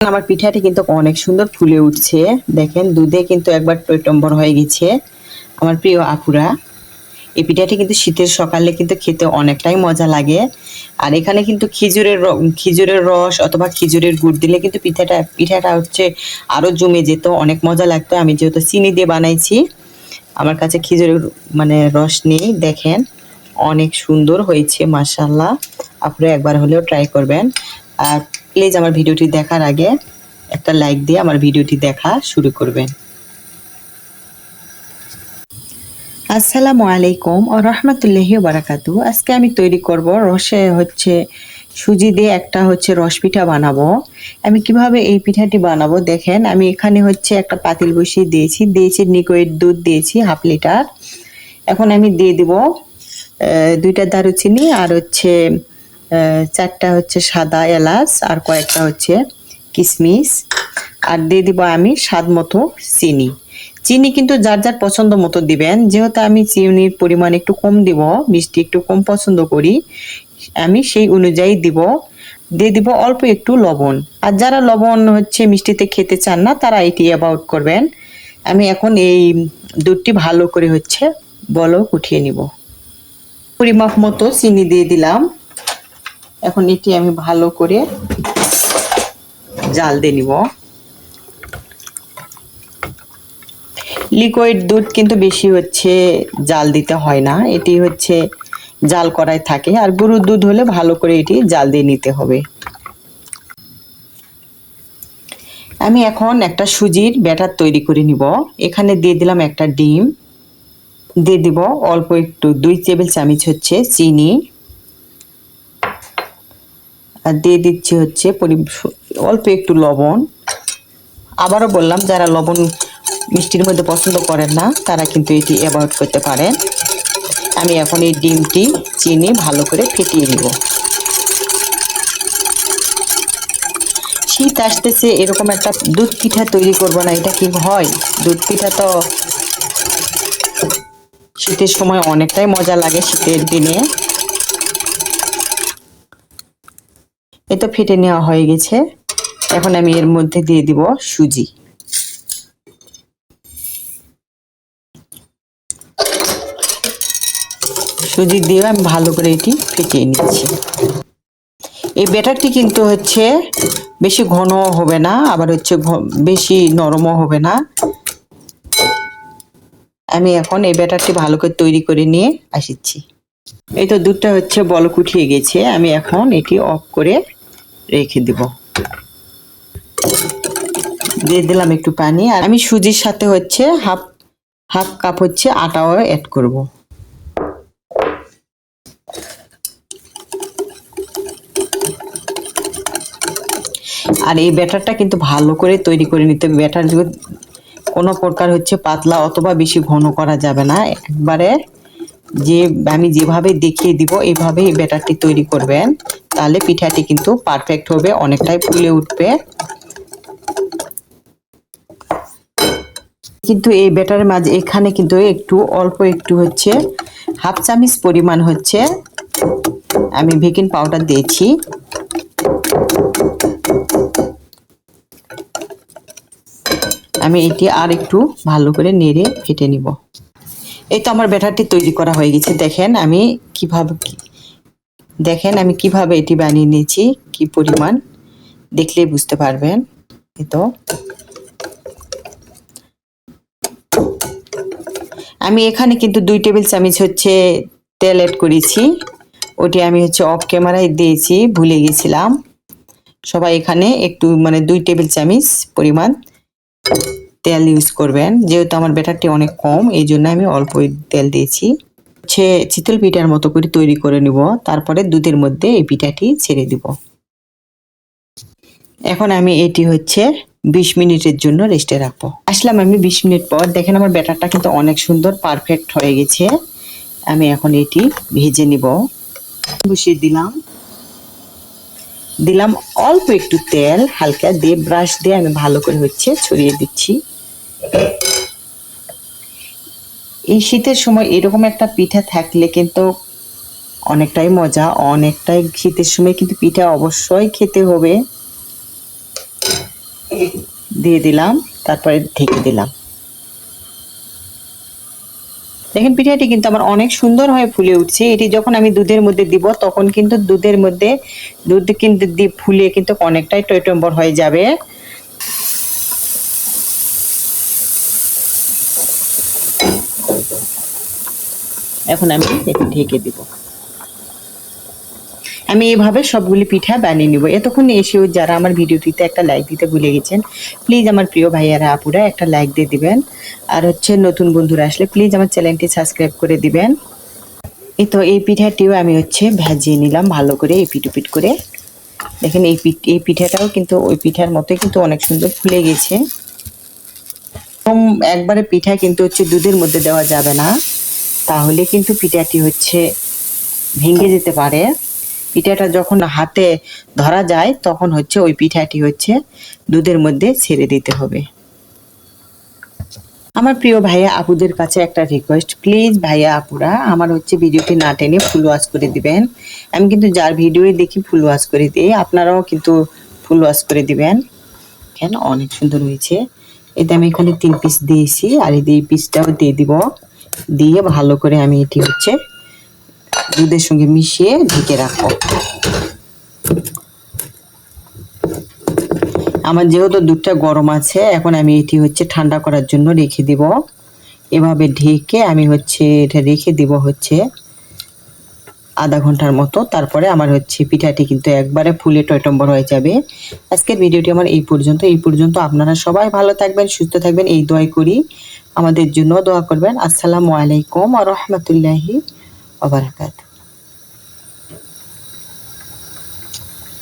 আমার পিঠাটি কিন্তু অনেক সুন্দর ফুলে উঠছে। দেখেন, দুধে কিন্তু একবার টইটম্বর হয়ে গেছে আমার প্রিয় আপুরা। এই পিঠাটি কিন্তু শীতের সকালে কিন্তু খেতে অনেকটাই মজা লাগে। আর এখানে কিন্তু খেজুরের খেজুরের রস অথবা খেজুরের গুড় দিলে কিন্তু পিঠাটা পিঠাটা হচ্ছে আরও জমে যেত, অনেক মজা লাগতো। আমি যেহেতু চিনি দিয়ে বানাইছি, আমার কাছে খেজুরের মানে রস নেই। দেখেন, অনেক সুন্দর হয়েছে মাসাল্লাহ আপনারা একবার হলেও ট্রাই করবেন। আর প্লিজ আমার ভিডিওটি দেখার আগে একটা লাইক দিয়ে আমার ভিডিওটি দেখা শুরু করবেন। আসসালামু আলাইকুম ও রহমতুল্লাহি বারাকাতু আজকে আমি তৈরি করব রসে হচ্ছে সুজি দিয়ে একটা হচ্ছে রস পিঠা বানাবো। আমি কীভাবে এই পিঠাটি বানাবো দেখেন, আমি এখানে হচ্ছে একটা পাতিল বসিয়ে দিয়েছি দিয়েছি নিকোয়েট দুধ দিয়েছি হাফ লিটার। এখন আমি দিয়ে দিব দুইটা দারুচিনি আর হচ্ছে চারটা হচ্ছে সাদা এলাচ আর কয়েকটা হচ্ছে কিশমিশ আর দিয়ে দিব আমি স্বাদ মতো চিনি। চিনি কিন্তু যার যার পছন্দ মতো দিবেন। যেহেতু আমি চিনির পরিমাণ একটু কম দিব, মিষ্টি একটু কম পছন্দ করি, আমি সেই অনুযায়ী দিব। দিয়ে দিব অল্প একটু লবণ। আর যারা লবণ হচ্ছে মিষ্টিতে খেতে চান না, তারা এটি অ্যাবাউট করবেন। আমি এখন এই দুধটি ভালো করে হচ্ছে বলক উঠিয়ে নিব। পরিমাপ মতো চিনি দিয়ে দিলাম। এখন এটি আমি ভালো করে জাল দিয়ে নিব। লিকুইড দুধ কিন্তু বেশি হচ্ছে জাল দিতে হয় না, এটি হচ্ছে জাল করাই থাকে, আর গরুর দুধ হলে ভালো করে এটি জাল দিয়ে নিতে হবে। আমি এখন একটা সুজির ব্যাটার তৈরি করে নিব, এখানে দিয়ে দিলাম একটা ডিম। দিয়ে দিব অল্প একটু, দুই টেবিল চামচ হচ্ছে চিনি। আর দিয়ে দিচ্ছি হচ্ছে অল্প একটু লবণ। আবারও বললাম, যারা লবণ মিষ্টির মধ্যে পছন্দ করেন না, তারা কিন্তু এটি অ্যাভয়েড করতে পারেন। আমি এখন এই ডিমটি, চিনি ভালো করে ফেটিয়ে নিব। শীত আসতেছে, এরকম একটা দুধ পিঠা তৈরি করব না, এটা কি হয়? দুধ পিঠা তো শীতের সময় অনেকটাই মজা লাগে শীতের দিনে। এ তো ফেটে নেওয়া হয়ে গেছে। এখন আমি এর মধ্যে দিয়ে দিব সুজি। সুজি দিয়ে আমি ভালো করে এটি ফেটিয়ে নিচ্ছি। এই ব্যাটারটি কিন্তু হচ্ছে বেশি ঘন হবে না, আবার হচ্ছে বেশি নরমও হবে না। আমি এখন এই ব্যাটারটি ভালো করে তৈরি করে নিয়ে আসিচ্ছি এই তো দুধটা হচ্ছে বলক উঠিয়ে গেছে। আমি এখন এটি অফ করে রেখে দেব। দিয়ে দিলাম একটু পানি আর আমি সুজির সাথে হচ্ছে হাফ হাফ কাপ হচ্ছে আটাও অ্যাড করব। আর এই ব্যাটারটা কিন্তু ভালো করে তৈরি করে নিতে হবে। ব্যাটার কোনো প্রকার হচ্ছে পাতলা অথবা বেশি ঘন করা যাবে না, একবারে যে আমি যেভাবে দেখিয়ে দিব এইভাবে এই ব্যাটারটি তৈরি করবেন তাহলে পিঠাটি কিন্তু পারফেক্ট হবে, অনেকটাই ফুলে উঠবে। কিন্তু এই ব্যাটারের মাঝে এখানে কিন্তু একটু অল্প একটু হচ্ছে হাফ চামিচ পরিমাণ হচ্ছে আমি বেকিং পাউডার দিয়েছি। আমি এটি আর একটু ভালো করে নেড়ে ফেটে নিব। এই তো আমার ব্যাটারটি তৈরি করা হয়ে গেছে। দেখেন আমি কীভাবে দেখেন আমি কীভাবে এটি বানিয়ে নিয়েছি, কি পরিমাণ, দেখলেই বুঝতে পারবেন। এই তো। আমি এখানে কিন্তু দুই টেবিল চামচ হচ্ছে তেল অ্যাড করেছি। ওটি আমি হচ্ছে অফ ক্যামেরায় দিয়েছি, ভুলে গেছিলাম। সবাই এখানে একটু মানে দুই টেবিল চামচ পরিমাণ তেল ইউজ করবেন। যেহেতু আমার ব্যাটারটি অনেক কম, এই জন্য আমি অল্প তেল দিয়েছি। হচ্ছে চিতল পিঠার মতো করে তৈরি করে নিব। তারপরে দুধের মধ্যে এই পিঠাটি ছেড়ে দিব। এখন আমি এটি হচ্ছে বিশ মিনিটের জন্য রেস্টে রাখব। আসলাম আমি বিশ মিনিট পর। দেখেন আমার ব্যাটারটা কিন্তু অনেক সুন্দর পারফেক্ট হয়ে গেছে। আমি এখন এটি ভেজে নিব। বসিয়ে দিলাম। দিলাম অল্প একটু তেল, হালকা দিয়ে ব্রাশ দিয়ে আমি ভালো করে হচ্ছে ছড়িয়ে দিচ্ছি। এই শীতের সময় এরকম একটা পিঠা থাকলে কিন্তু অনেকটাই মজা, অনেকটাই শীতের সময় কিন্তু পিঠা অবশ্যই খেতে হবে। দিয়ে দিলাম, তারপরে ঢেকে দিলাম। দেখেন পিঠাটি কিন্তু আমার অনেক সুন্দর হয়ে ফুলে উঠছে। এটি যখন আমি দুধের মধ্যে দিব, তখন কিন্তু দুধের মধ্যে দুধ কিন্তু ফুলে কিন্তু অনেকটাই টয়টম্বর হয়ে যাবে। এখন আমি ঢেকে দিব। আমি এভাবে সবগুলি পিঠা বানিয়ে নিব। এতক্ষণ এসেও যারা আমার ভিডিওটিতে একটা লাইক দিতে ভুলে গেছেন প্লিজ আমার প্রিয় ভাইয়ারা, আপুরা, একটা লাইক দিয়ে দিবেন। আর হচ্ছে নতুন বন্ধুরা আসলে প্লিজ আমার চ্যানেলটি সাবস্ক্রাইব করে দিবেন। এই তো, এই পিঠাটিও আমি হচ্ছে ভেজিয়ে নিলাম ভালো করে এই পিটুপিট করে। দেখেন এই এই পিঠাটাও কিন্তু, ওই পিঠার মতোই কিন্তু অনেক সুন্দর ফুলে গেছে। প্রথম একবারে পিঠা কিন্তু হচ্ছে দুধের মধ্যে দেওয়া যাবে না। তাহলে কিন্তু পিঠাটি হচ্ছে ভেঙে যেতে পারে। পিঠাটা যখন হাতে ধরা যায়, তখন হচ্ছে ওই পিঠাটি হচ্ছে দুধের মধ্যে ছেড়ে দিতে হবে। আমার প্রিয় ভাইয়া আপুদের কাছে একটা রিকোয়েস্ট প্লিজ ভাইয়া আপুরা, আমার হচ্ছে ভিডিওটি না টেনে ফুল ওয়াশ করে দিবেন। আমি কিন্তু যার ভিডিও দেখি ফুল ওয়াশ করে দিই, আপনারাও কিন্তু ফুল ওয়াশ করে দিবেন। কেন? অনেক সুন্দর হয়েছে। এতে আমি এখানে তিন পিস দিয়েছি, আর এই এই পিসটাও দিয়ে দিব। দিয়ে ভালো করে আমি এটি হচ্ছে দুধের সঙ্গে মিশিয়ে ঢেকে রাখব। আমার যেহেতু দুধটা গরম আছে, এখন আমি এটি হচ্ছে ঠান্ডা করার জন্য রেখে দিব। এভাবে ঢেকে আমি হচ্ছে এটা রেখে দিব হচ্ছে আধা ঘণ্টার মতো। তারপরে আমার হচ্ছে পিঠাটি কিন্তু একবারে ফুলে টয়টম্বর হয়ে যাবে। আজকের ভিডিওটি আমার এই পর্যন্ত এই পর্যন্ত আপনারা সবাই ভালো থাকবেন, সুস্থ থাকবেন, এই দোয়াই করি। আমাদের জন্য দোয়া করবেন। আসসালামু আলাইকুম আ রহমতুল্লাহি আবরাকাতু